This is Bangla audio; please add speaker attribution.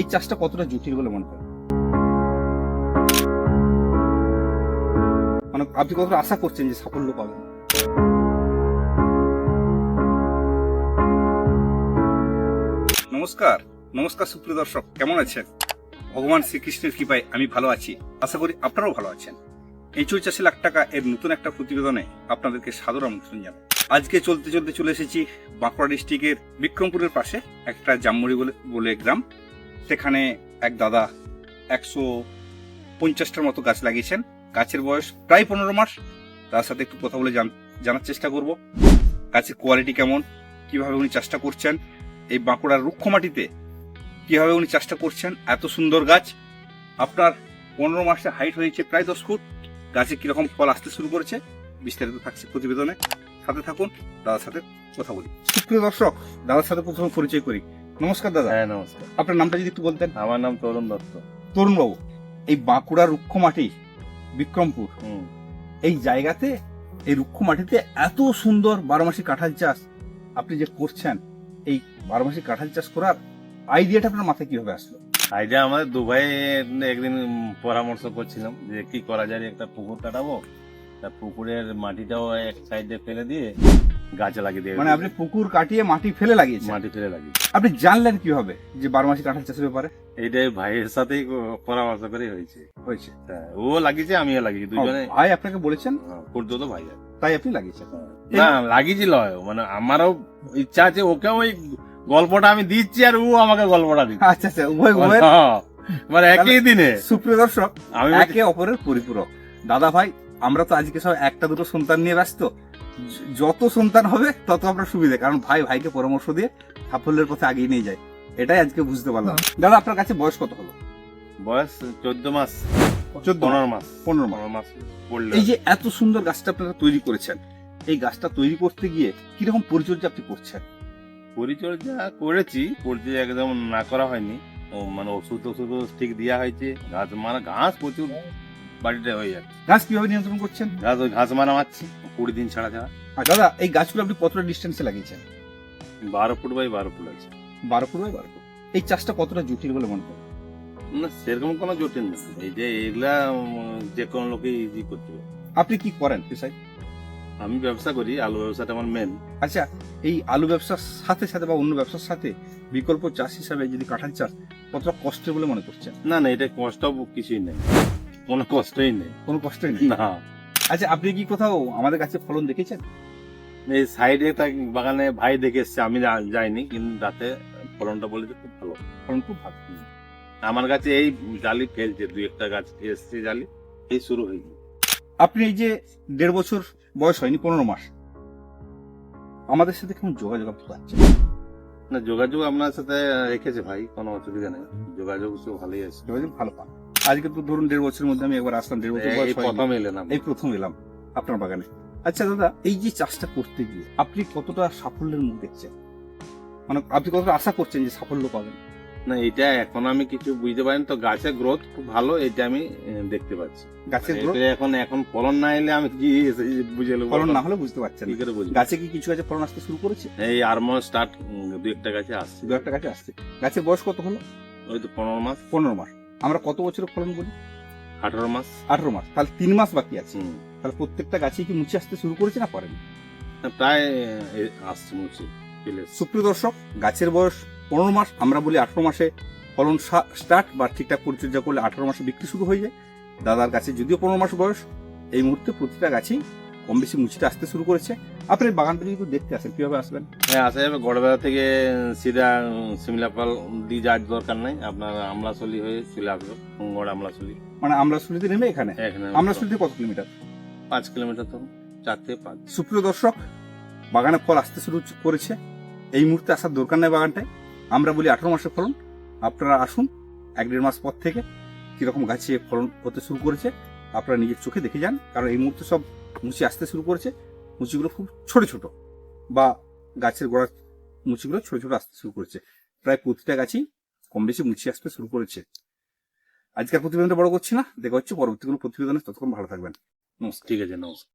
Speaker 1: এই চাষটা কতটা জটিল বলে মনে হয় মানে আপনি কতটা আশা করছেন যে সাফল্য পাবেন? নমস্কার নমস্কার সুপ্রিয় দর্শক, কেমন আছেন? ভগবান শ্রীকৃষ্ণের কৃপায় আমি ভালো আছি, আশা করি আপনারাও ভালো আছেন। এই চৌচাশি লাখ টাকা এর নতুন একটা প্রতিবেদনে আপনাদেরকে সাদর আমন্ত্রণ জানাই। আজকে চলতে চলতে চলে এসেছি বাঁকুড়া ডিস্ট্রিক্টের বিক্রমপুরের পাশে, একটা জামমুড়ি বলে গ্রাম। সেখানে এক দাদা একশো পঞ্চাশটার মতো গাছ লাগিয়েছেন। গাছের বয়স প্রায় পনেরো মাস। তার সাথে একটু কথা বলে জানার চেষ্টা করব। গাছের কোয়ালিটি কেমন? কীভাবে উনি চাষটা করছেন? এই বাঁকুড়ার রুক্ষ মাটিতে কীভাবে উনি চাষটা করছেন? এত সুন্দর গাছ। আপনার পনেরো মাসে হাইট হয়েছে প্রায় দশ ফুট। গাছে কীরকম ফল আসতে শুরু করেছে? বিস্তারিত থাকছে প্রতিবেদনে। সাথে থাকুন, দাদার সাথে কথা বলি। সুপ্রিয় দর্শক, দাদার সাথে প্রথমে পরিচয় করি। নমস্কার দাদা।
Speaker 2: হ্যাঁ নমস্কার।
Speaker 1: আপনার নামটা যদি একটু বলতেন।
Speaker 2: আমার নাম তরুণ দত্ত।
Speaker 1: তরুণবাবু এই বাঁকুড়ার রুক্ষ মাটি বিক্রমপুর এই জায়গাতে এই রুক্ষ মাটিতে এত সুন্দর বারোমাসি কাঁঠাল চাষ আপনি যে করছেন এই বারোমাসি কাঁঠাল চাষ করার আইডিয়াটা আপনার মাথায় কীভাবে আসলো?
Speaker 2: আইডিয়া আমাদের দুবাই একদিন পরামর্শ করছিলাম যে কি করা যায় একটা পুকুর কাটাবো। তা পুকুরের মাটিটাও এক সাইডে ফেলে দিয়ে গাছে লাগিয়ে দিয়ে
Speaker 1: মানে আপনি পুকুর কাটিয়ে মাটি ফেলে লাগিয়েছেন।
Speaker 2: মাটি ফেলে লাগিয়ে।
Speaker 1: আপনি জানলেন কীভাবে যে বারোমাসি কাঁঠাল চাষের ব্যাপারে?
Speaker 2: এইটাই ভাইয়ের সাথেই পরামর্শ করে হয়েছে।
Speaker 1: হয়েছে।
Speaker 2: ও লাগিয়েছে আমিও লাগিয়েছি দুজনে
Speaker 1: ভাই আপনাকে বলেছেন?
Speaker 2: করতো তো ভাই।
Speaker 1: তাই আপনি লাগিয়েছেন?
Speaker 2: না লাগিয়েছিল মানে আমারও ইচ্ছা আছে ওকে ওই গল্পটা আমি দিচ্ছি আর ও আমাকে গল্পটা দিচ্ছে।
Speaker 1: আচ্ছা আচ্ছা উভয়
Speaker 2: হ্যাঁ, মানে একই দিনে।
Speaker 1: সুপ্রিয় দর্শক
Speaker 2: আমি
Speaker 1: একে অপরের পরিপূরক। দাদা ভাই আমরা তো আজকে সব একটা দুটো সন্তান নিয়ে ব্যস্ত। যত সন্তান হবে তত আপনার সুবিধা। কারণ ভাই ভাইকে পরামর্শ দিয়ে সাফল্যের পথে আগিয়ে নিয়ে যায়। এটাই আজকে বুঝতে পারলাম। দাদা আপনার কাছে বয়স কত হলো?
Speaker 2: বয়স চোদ্দ মাস।
Speaker 1: চোদ্দ
Speaker 2: পনেরো মাস।
Speaker 1: পনেরো মাস।
Speaker 2: পনেরো মাস পড়লে।
Speaker 1: এই যে এত সুন্দর গাছটা আপনারা তৈরি করেছেন এই গাছটা তৈরি করতে গিয়ে কীরকম পরিচর্যা আপনি করছেন?
Speaker 2: পরিচর্যা করেছি পরিচর্যা একদম না করা হয়নি। ও মানে ওষুধ ওষুধ ঠিক দেওয়া হয়েছে। ঘাস মারা ঘাস প্রচুর বাড়িতে হয়ে যাচ্ছে।
Speaker 1: গাছ কীভাবে নিয়ন্ত্রণ করছেন?
Speaker 2: গাছ ওই ঘাস মারা মারছি কুড়ি দিন ছাড়া ছাড়া
Speaker 1: আর দাদা এই গাছগুলো আপনি কতটা ডিস্টেন্সে লাগিয়েছেন?
Speaker 2: বারো ফুট বাই বারো ফুট আছে
Speaker 1: বারো ফুট বাই বারো ফুট। এই চাষটা কতটা জটিল বলে মনে করেন?
Speaker 2: না সেরকম কোনো জটিল না। এই যে এগুলা যে কোনো লোকে ইজি করতে পারে।
Speaker 1: আপনি কি করেন পেশায়
Speaker 2: আমি ব্যবসা করি আলু ব্যবসাটা আমার মেন
Speaker 1: আচ্ছা এই আলু ব্যবসার সাথে সাথে বা অন্য ব্যবসার সাথে বিকল্প চাষ হিসাবে যদি কাঁঠাল চাষ কতটা কষ্টের বলে মনে করছেন?
Speaker 2: না না এটা কষ্ট কিছুই নেই। কোনো কষ্টই নেই।
Speaker 1: কোনো কষ্টই নেই?
Speaker 2: না।
Speaker 1: আচ্ছা আপনি কি কোথাও আমাদের কাছে ফলন দেখেছেন?
Speaker 2: এই সাইডে একটা বাগানে ভাই দেখে এসছে আমি যা- যাইনি কিন্তু রাতে ফলনটা বলেছে খুব ভালো।
Speaker 1: ফলন খুব ভালো।
Speaker 2: আমার কাছে এই জালি ফেলছে দুই একটা গাছ এসছে জালি এই শুরু হয়েছে
Speaker 1: আপনি এই যে দেড় বছর বয়স হয়নি পনেরো মাস আমাদের সাথে কেমন যোগাযোগ আপনি পাচ্ছেন?
Speaker 2: না যোগাযোগ আপনার সাথে রেখেছে ভাই কোনো অসুবিধা নেই। যোগাযোগ তো ভালোই আছে।
Speaker 1: যোগাযোগ ভালো পান। আজকে তো ধরুন দেড় বছরের মধ্যে আমি একবার আসলাম দেড় বছর বয়স
Speaker 2: প্রথম এলেন
Speaker 1: এই প্রথম এলাম আপনার বাগানে। আচ্ছা দাদা এই যে চাষটা করতে গিয়ে আপনি কতটা সাফল্যের মুখ দেখছেন? মানে আপনি কতটা আশা করছেন যে সাফল্য পাবেন?
Speaker 2: না এটা এখন আমি কিছু বুঝতে পারিনি তো গাছের গ্রোথ খুব ভালো এটা আমি দেখতে পাচ্ছি।
Speaker 1: গাছের
Speaker 2: মানে
Speaker 1: growth,
Speaker 2: এটা এখন এখন ফলন না এলে আমি কি বুঝে নেব
Speaker 1: ফলন না হলে বুঝতে পারছেন
Speaker 2: কি করে বুঝব?
Speaker 1: গাছে কি কিছু গাছে ফলন আসতে শুরু করেছে?
Speaker 2: এই আরমো স্টার্ট দু একটা গাছে আসছে।
Speaker 1: দু একটা গাছে আসছে। গাছের বয়স কত হলো?
Speaker 2: ওই তো পনেরো মাস।
Speaker 1: পনেরো মাস। আমরা কত বছরের ফলন বলি
Speaker 2: আঠারো মাস।
Speaker 1: আঠারো মাস। তাহলে তিন মাস বাকি আছে। তাহলে প্রত্যেকটা গাছে কি মুচি আসতে শুরু করেছে না করেনি?
Speaker 2: প্রায় আসছে মুচি
Speaker 1: সুপ্রিয় দর্শক গাছের বয়স পনেরো মাস। আমরা বলি আঠারো মাসে ফলন স্টার্ট বা ঠিকঠাক পরিচর্যা করলে আঠারো মাসে বিক্রি শুরু হয়ে যায়। দাদার গাছে যদিও পনেরো মাস বয়স এই মুহূর্তে প্রতিটা গাছেই কম বেশি মুচিটা আসতে শুরু করেছে। আপনি এই বাগানটা যদি দেখতে আসেন কীভাবে আসবেন?
Speaker 2: হ্যাঁ আসা যাবে গড়বেলা থেকে সিধা সিমলাপাল দিয়ে যাওয়ার দরকার নাই। আপনার আমলাশলি হয়ে চলে আসবে। গড় আমলাশলি
Speaker 1: মানে আমরা শুলিতে নেমে এখানে? শুলিতে কত কিলোমিটার?
Speaker 2: পাঁচ কিলোমিটার তো চার থেকে পাঁচ।
Speaker 1: সুপ্রিয় দর্শক বাগানে ফল আসতে শুরু করেছে। এই মুহূর্তে আসার দরকার নেই বাগানটায়। আমরা বলি আঠারো মাসের ফলন। আপনারা আসুন এক দেড় মাস পর থেকে কীরকম গাছে ফলন হতে শুরু করেছে। আপনারা নিজের চোখে দেখে যান। কারণ এই মুহূর্তে সব মুচি আসতে শুরু করেছে। মুচিগুলো খুব ছোট ছোট। বা গাছের গোড়ার মুচিগুলো ছোট ছোট আসতে শুরু করেছে। প্রায় প্রতিটা গাছই কম বেশি মুচি আসতে শুরু করেছে। আজকের প্রতিবেদনটা বড় করছি না। দেখা হচ্ছে পরবর্তী কোনো প্রতিবেদনে। ততক্ষণ ভালো থাকবেন। নমস্কার।
Speaker 2: ঠিক আছে, নমস্কার।